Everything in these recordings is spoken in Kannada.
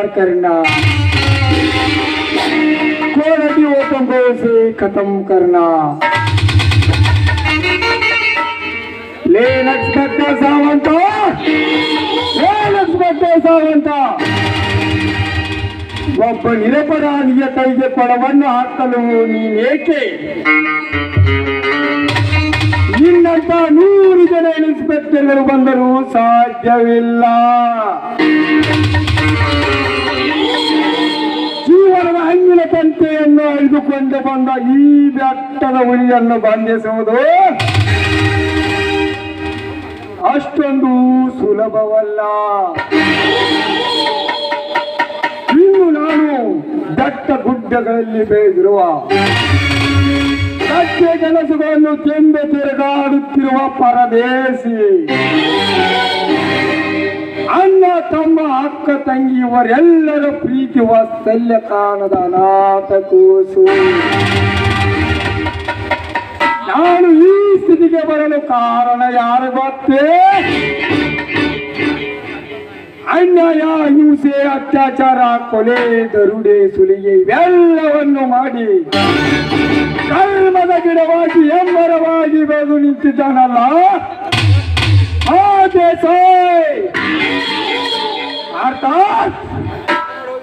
प्यार करना कोरडी ओटों से खत्म करना ले ಲಕ್ಷ್ಮಕ್ಕ ಸಾವಂತ ಲೇ ಲಕ್ಷ್ಮಕ್ಕ ಸಾವಂತ ಒಬ್ಬ ನಿರಪರಾಧಿಯ ಕೈಗೆ ಕೊಡವನ್ನು ಹಾಕಲು ನೀನೇಕೆ ನಿನ್ನಂತ ನೂರು ಜನ ಇನ್ಸ್ಪೆಕ್ಟರ್ಗಳು ಬಂದರೂ ಸಾಧ್ಯವಿಲ್ಲ ಹಂಗಿನ ತಂತೆಯನ್ನು ಹಿಡಿದುಕೊಂಡು ಬಂದ ಈ ಬೆಟ್ಟದ ಹುಲಿಯನ್ನು ಬಂಧಿಸುವುದು ಅಷ್ಟೊಂದು ಸುಲಭವಲ್ಲ. ಇನ್ನು ನಾನು ದಟ್ಟ ಗುಡ್ಡಗಳಲ್ಲಿ ಬೆಳೆದಿರುವ ಸತ್ಯ ಕೆಲಸಗಳನ್ನು ತಿಂದು ತಿರುಗಾಡುತ್ತಿರುವ ಪರದೇಶಿ. ಅಣ್ಣ, ತಮ್ಮ, ಅಕ್ಕ, ತಂಗಿ ಇವರೆಲ್ಲರ ಪ್ರೀತಿ ವಾತ್ಸಲ್ಯ ಕಾಣದ ಅನಾಥ ಕೂಸು. ನಾನು ಈ ಸ್ಥಿತಿಗೆ ಬರಲು ಕಾರಣ ಯಾರು ಗೊತ್ತೇ? ಅನ್ಯಾಯ ಹಿಂಸೆ ಅತ್ಯಾಚಾರ, ಕೊಲೆ, ದರುಡೆ, ಸುಲಿಗೆ, ಇವೆಲ್ಲವನ್ನು ಮಾಡಿ ಕರ್ಮದ ಗಿಡವಾಗಿ ಎಂಬರವಾಗಿ ಬೆಳೆದು ನಿಂತಿದ್ದಾನಲ್ಲ?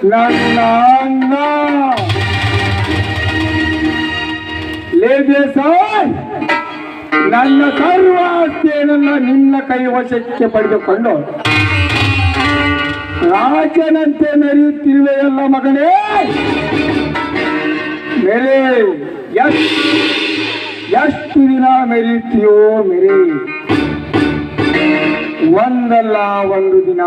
ನನ್ನ ಅನ್ನ ಲೇ ನನ್ನ ಸರ್ವ ನನ್ನ ನಿನ್ನ ಕೈ ವಶಕ್ಕೆ ಪಡೆದುಕೊಂಡು ರಾಜನಂತೆ ಮೆರೆಯುತ್ತಿರುವೆಯಲ್ಲ ಮಗನೇ. ಮೇರೆ ಎಷ್ಟು ದಿನ ಮೆರೆಯುತ್ತೀಯೋ ಮೇರೆ. ಒಂದಲ್ಲ ಒಂದು ದಿನ.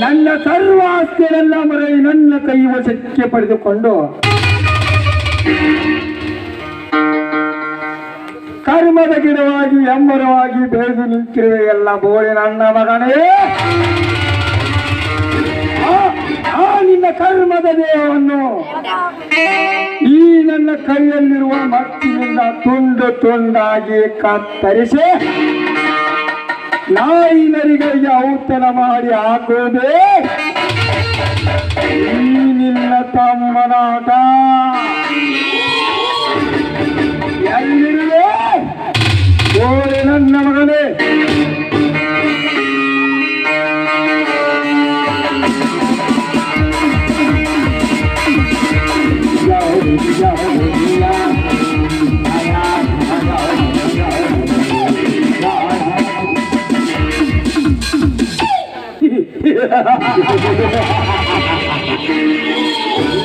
ನನ್ನ ಸರ್ವ ಆಸ್ತಿಯನ್ನೆಲ್ಲ ಮರೆ ನನ್ನ ಕೈ ವಶಕ್ಕೆ ಪಡೆದುಕೊಂಡು ಕರ್ಮದ ಗಿಡವಾಗಿ ಎಂಬರವಾಗಿ ಬೆಳೆದು ನಿಂತಿರುವ ಎಲ್ಲ ಬೋಳಿ ನನ್ನ ಮಗನೇ ಆ- ಆ ನಿನ್ನ ಕರ್ಮದ ದೇಹವನ್ನು ಈ ನನ್ನ ಕೈಯಲ್ಲಿರುವ ಮತ್ತಿನಿಂದ ತುಂಡು ತುಂಡಾಗಿ ಕತ್ತರಿಸಿ. ನಾಯಿ ನರಿಗಳಿಗೆ ಔತಣ ಮಾಡಿ ಹಾಕೋದೆ. ಈ ನಿನ್ನ ತಮ್ಮನಾಟ. ಎಲ್ಲಿರುವೆ? ಓರೆ ನನ್ನ ಮಗನೇ.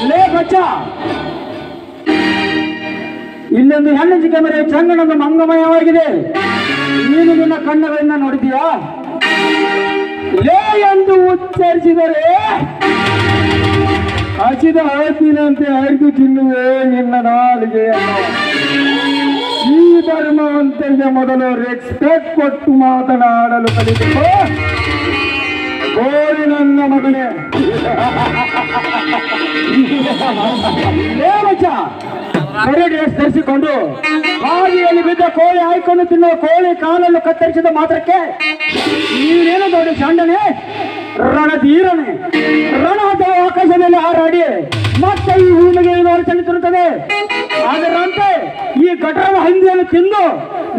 ಲೇ ಬಚ್ಚ! ಇಲ್ಲೊಂದು ಹೆಣ್ಣು ಕ್ಯಾಮೆರೆ ಚಂಗನೊಂದು ಮಂಗಮಯವಾಗಿದೆ. ನೀನು ನಿನ್ನ ಕಣ್ಣುಗಳಿಂದ ನೋಡಿದೀಯಾ ಲೇ ಎಂದು ಉಚ್ಚರಿಸಿದರೆ, ಹಸಿದ ಆಯ್ತಿನಂತೆ ಹರಿದು ತಿನ್ನುವೆ ನಿನ್ನ ನಾಲಿಗೆ ಈ ಧರ್ಮವಂತರಿಗೆ ಮೊದಲು ರೆಸ್ಪೆಕ್ಟ್ ಕೊಟ್ಟು ಮಾತನಾಡಲು ಕಲಿತು ಮಗನೇ ಧರಿಸಿಕೊಂಡು ಹಾದಿಯಲ್ಲಿ ಬಿದ್ದ ಕೋಳಿ ಹಾಯ್ಕೊಂಡು ತಿನ್ನುವ ಕೋಳಿ ಕಾಲನ್ನು ಕತ್ತರಿಸಿದ ಮಾತ್ರಕ್ಕೆ ನೀವೇನು ದೊಡ್ಡ ಚಂಡನೆ ರಣಧೀರನೆ. ರಣ ಅಥವಾ ಆಕಾಶದಲ್ಲಿ ಹಾರಾಡಿ ಮತ್ತೆ ಈ ಭೂಮಿಗೆ ನೋಡಿ ಚಲಿತಿರುತ್ತದೆ ಅದರಂತೆ ಈ ಗಟರ ಹಂದಿಯನ್ನು ತಿಂದು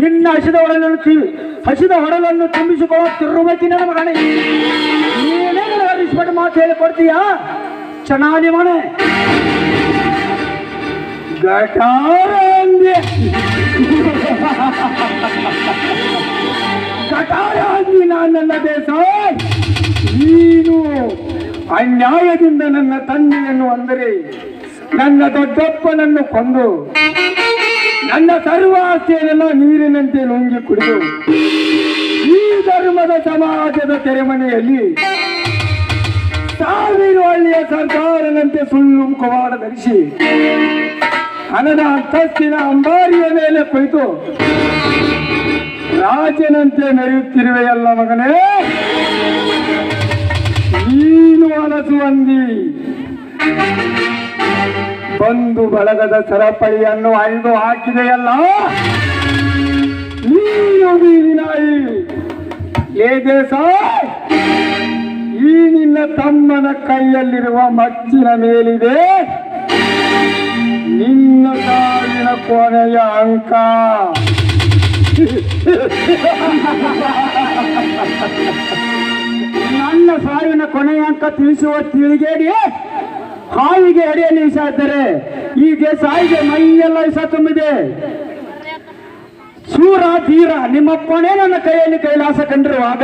ನಿನ್ನ ಹಸಿದ ಹೊಡಲನ್ನು ತಿ- ಹಸಿದ ಹೊಡಲನ್ನು ತುಂಬಿಸಿಕೊಳ್ಳುತ್ತಿರುವ ನನ್ನ ಮಗನೇ ರಿಸ್ಪೆಕ್ಟ್ ಮಾತು ಹೇಳಿಕೊಡ್ತೀಯ ಚೆನ್ನಾಗಿ ಮನೆ. ಗಟಾರ ಅಂದೆ ಗಟಾರ ಅಂದಿ ನನ್ನ ದೇಸಾಯ್ ನೀನು ಅನ್ಯಾಯದಿಂದ ನನ್ನ ತಂದೆಯನ್ನು ಅಂದರೆ ನನ್ನ ದೊಡ್ಡಪ್ಪನನ್ನು ಕೊಂದು ನನ್ನ ಸರ್ವಾಸ್ತಿಯನ್ನೆಲ್ಲ ನೀರಿನಂತೆ ನುಂಗಿ ಕುಡಿದು ಈ ಧರ್ಮದ ಸಮಾಜದ ತೆರೆಮನೆಯಲ್ಲಿ ಸಾವಿರ ಹಳ್ಳಿಯ ಸರ್ಕಾರನಂತೆ ಸುಳ್ಳು ಮುಖವಾಡ ಧರಿಸಿ, ಹಣದ ಅಂತಸ್ತಿನ ಅಂಬಾರಿಯ ಮೇಲೆ ಕುಳಿತು, ರಾಜನಂತೆ ಮೆರೆಯುತ್ತಿರುವೆಯಲ್ಲ ಮಗನೇ, ನೀನು ಅನಸುವಂದಿ ಬಂದು ಬಳಗದ ಸರಪಳಿಯನ್ನು ಅಳಿದು ಹಾಕಿದೆಯಲ್ಲ, ನೀನು ಬೀದಿನಾಯಿ ಏ ದೇಸಾಯ್, ಈ ತಮ್ಮನ ಕೈಯಲ್ಲಿರುವ ಮಚ್ಚಿನ ಮೇಲಿದೆ. ನಿನ್ನ ಸಾವಿನ ಕೊನೆಯ ಅಂಕ. ನನ್ನ ಸಾವಿನ ಕೊನೆಯ ಅಂಕ ತಿಳಿಸುವ ತಿಳಿಗೇಡಿ ಹಾವಿಗೆ ಅಡಿಯಲ್ಲಿ ಇಸ ಈ ಈಗ ಸಾಯಿಗೆ ಮೈಯೆಲ್ಲ ಇಸ ತುಂಬಿದೆ. ಸೂರ ತೀರ ಕೊನೆ ನನ್ನ ಕೈಯಲ್ಲಿ ಕೈಲಾಸ ಕಂಡಿರುವಾಗ.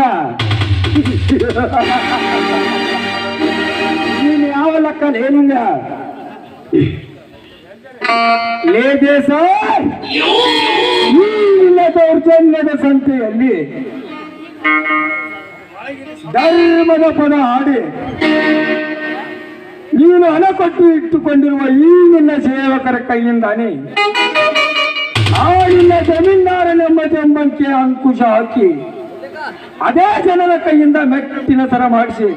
ದೇಶ ದೌರ್ಜನ್ಯದ ಸಂತೆಯಲ್ಲಿ ಧರ್ಮದ ಪದ ಹಾಡಿ ನೀನು ಹಣ ಕೊಟ್ಟು ಇಟ್ಟುಕೊಂಡಿರುವ ಈ ನಿನ್ನ ಸೇವಕರ ಕೈಯಿಂದಾನೆ ಆ ನಿನ್ನ ಜಮೀನ್ದಾರನೆಂಬ ಜಂಬಂಕೆ ಅಂಕುಶ ಹಾಕಿ ಅದೇ ಜನರ ಕೈಯಿಂದ ಮೆಟ್ಟಿನ ತರ ಮಾಡಿಸಿ.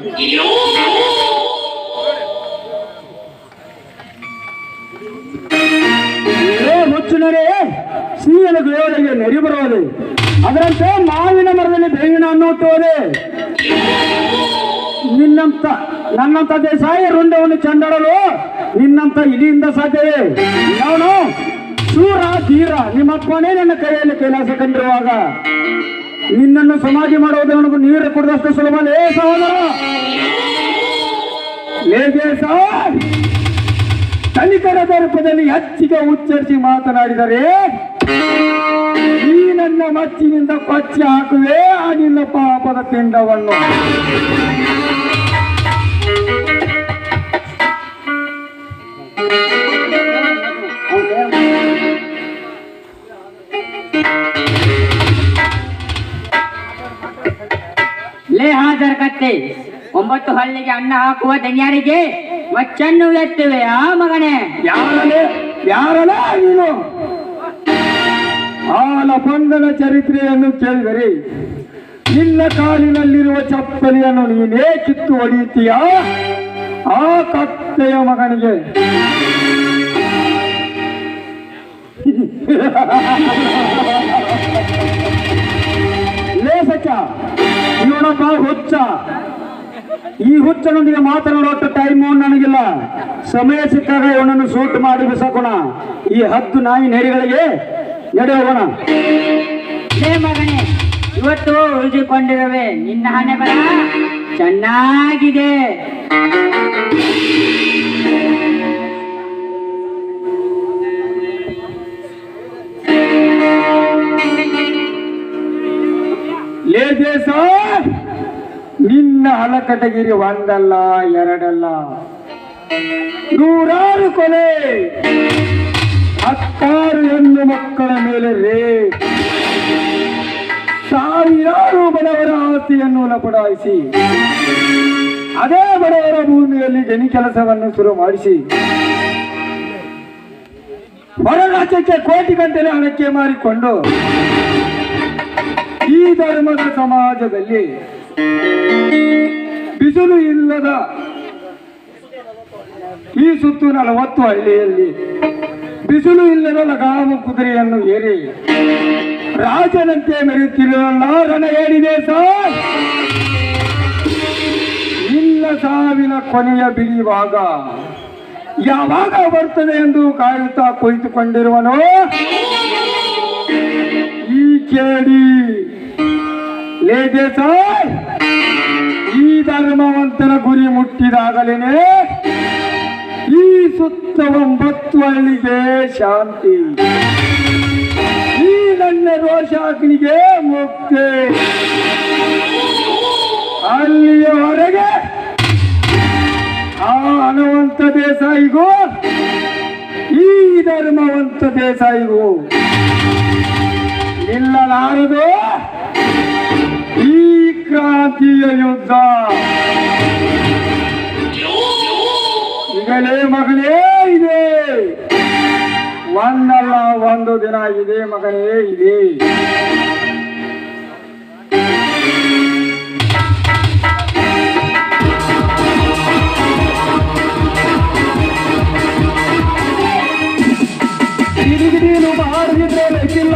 ಏ ಮುಚ್ಚುನರೇ ಸಿಹಿಯನ್ನು ನಡಿ ಬರುವುದು. ಅದರಂತೆ ಮಾವಿನ ಮರದಲ್ಲಿ ಬೇವಿನ ಹಣ್ಣು ಹುಟ್ಟುವುದೇ. ನಿನ್ನಂತ, ನನ್ನಂತ ದೇಸಾಯಿ ರುಂಡವನ್ನು ಚಂಡಾಡಲು ನಿನ್ನಂತ ಇಡಿಯಿಂದ ಸಾಧ್ಯವೇ? ಅವನು ಶೂರ ಧೀರ ನಿಮ್ಮಪ್ಪನೇ ನನ್ನ ಕೈಯಲ್ಲಿ ಕೈಲಾಸ ಕಂಡಿರುವಾಗ ನಿನ್ನನ್ನು ಸಮಾಧಿ ಮಾಡುವುದು ನೀರು ಕುಡಿದಷ್ಟು ಸುಲಭ. ಲೇ ಸಹೋದರ! ಲೇ ಕನಿಕರದ ರೂಪದಲ್ಲಿ ಹೆಚ್ಚಿಗೆ ಉಚ್ಚರಿಸಿ ಮಾತನಾಡಿದರೆ, ಈ ನನ್ನ ಮಚ್ಚಿನಿಂದ ಕೊಚ್ಚಿ ಹಾಕುವೆ, ಆ ನಿನ್ನ ಪಾಪದ ಪಿಂಡವನ್ನು. ಲೇ ಹಾಜರ್ ಕತ್ತೆ ಒಂಬತ್ತು ಹಳ್ಳಿಗೆ ಅನ್ನ ಹಾಕುವ ದನಿಯಾರಿಗೆ ಮಚ್ಚನ್ನು ಎತ್ತುವೆ, ಆ ಮಗನೇ. ಯಾರಲೇ? ಯಾರಲೇ ನೀನು? ಆ ಪಂಗನ ಚರಿತ್ರೆಯನ್ನು ಕೇಳಿದರೆ, ನಿನ್ನ ಕಾಲಿನಲ್ಲಿರುವ ಚಪ್ಪಲಿಯನ್ನು ನೀನೇ ಕಿತ್ತು ಹೊಡೆಯುತ್ತೀಯ? ಆ ಕತ್ತೆಯ ಮಗನಿಗೆ. ಲೇಸಕ ಇವನೊಬ್ಬ ಹುಚ್ಚ. ಈ ಹುಚ್ಚನೊಂದಿಗೆ ಮಾತನಾಡುವಷ್ಟು ಟೈಮು ನನಗಿಲ್ಲ. ಸಮಯ ಸಿಕ್ಕಾಗ ಇವನನ್ನು ಸೂಟ್ ಮಾಡಿ ಬಿಸಾಕೋಣ. ಈ ಹತ್ತು ನಾಯಿ ನೆರಿಗಳಿಗೆ ನಡೆ ಹೋಗೋಣ. ಹೇ ಮಗನೇ ಇವತ್ತು ಉಳಿದುಕೊಂಡಿರುವೆ. ನಿನ್ನ ಹಣೆ ಬರ? ಚೆನ್ನಾಗಿದೆ. ಲೇ ದೇಶ! ನಿನ್ನ ಹಲಕಟಗಿರಿ ಒಂದಲ್ಲ, ಎರಡಲ್ಲ. ನೂರಾರು ಕೊಲೆ. ಹತ್ತಾರು ಹೆಣ್ಣು ಮಕ್ಕಳ ಮೇಲೆ ರೇ ಸಾವಿರಾರು ಬಡವರ ಆಸ್ತಿಯನ್ನು ಲಪಡಾಯಿಸಿ. ಅದೇ ಬಡವರ ಭೂಮಿಯಲ್ಲಿ ಗಣಿ ಕೆಲಸವನ್ನು ಶುರು ಮಾಡಿಸಿ. ಹೊರ ರಾಜ್ಯಕ್ಕೆ ಕೋಟಿ ಗಂಟೆಲೆ ಹಣಕ್ಕೆ ಮಾರಿಕೊಂಡು ಈ ಧರ್ಮದ ಸಮಾಜದಲ್ಲಿ ಬಿಸಿಲು ಇಲ್ಲದ ಈ ಸುತ್ತು ನಲವತ್ತು ಹಳ್ಳಿಯಲ್ಲಿ ಬಿಸಿಲು ಇಲ್ಲದ ಲಗಾಮ ಕುದುರೆಯನ್ನು ಏರಿ ರಾಜನಂತೆ ಮೆರೆಯುತ್ತಿರಲ್ಲ ರಣ ಹೇಳಿದೆ ಸರ್. ಇಲ್ಲ ಸಾವಿನ ಕೊನೆಯ ಬಿಡಿಯುವಾಗ ಯಾವಾಗ ಬರ್ತದೆ ಎಂದು ಕಾಯುತ್ತಾ ಕುಳಿತುಕೊಂಡಿರುವನು? ಈ ಕೇಳಿ. ಲೇಟೆ ಈ ಧರ್ಮವಂತನ ಗುರಿ ಮುಟ್ಟಿದಾಗಲೇನೆ ಈ ಸುತ್ತ ಒಂಬತ್ತು ಹಳ್ಳಿಗೆ ಶಾಂತಿ. ಈ ನನ್ನ ರೋಷಾಗ್ನಿಗೆ ಮುಕ್ತಿ. ಅಲ್ಲಿಯವರೆಗೆ ಆ ಹನುವಂತ ದೇಸಾಯಿಗೂ, ಈ ಧರ್ಮವಂತ ದೇಸಾಯಿಗೂ ನಿಲ್ಲಲಾರದು. ಈ ಕ್ರಾಂತಿಯ ಯುದ್ಧ ಈಗಲೇ ಮಗನೇ ಇದೆ. ಒಂದಲ್ಲ ಒಂದು ದಿನ ಇದೆ ಮಗನೇ ಇದೆ. ನೀನು ಮಾಡಿದ್ರೆ ಲೆಕ್ಕಿಲ್ಲ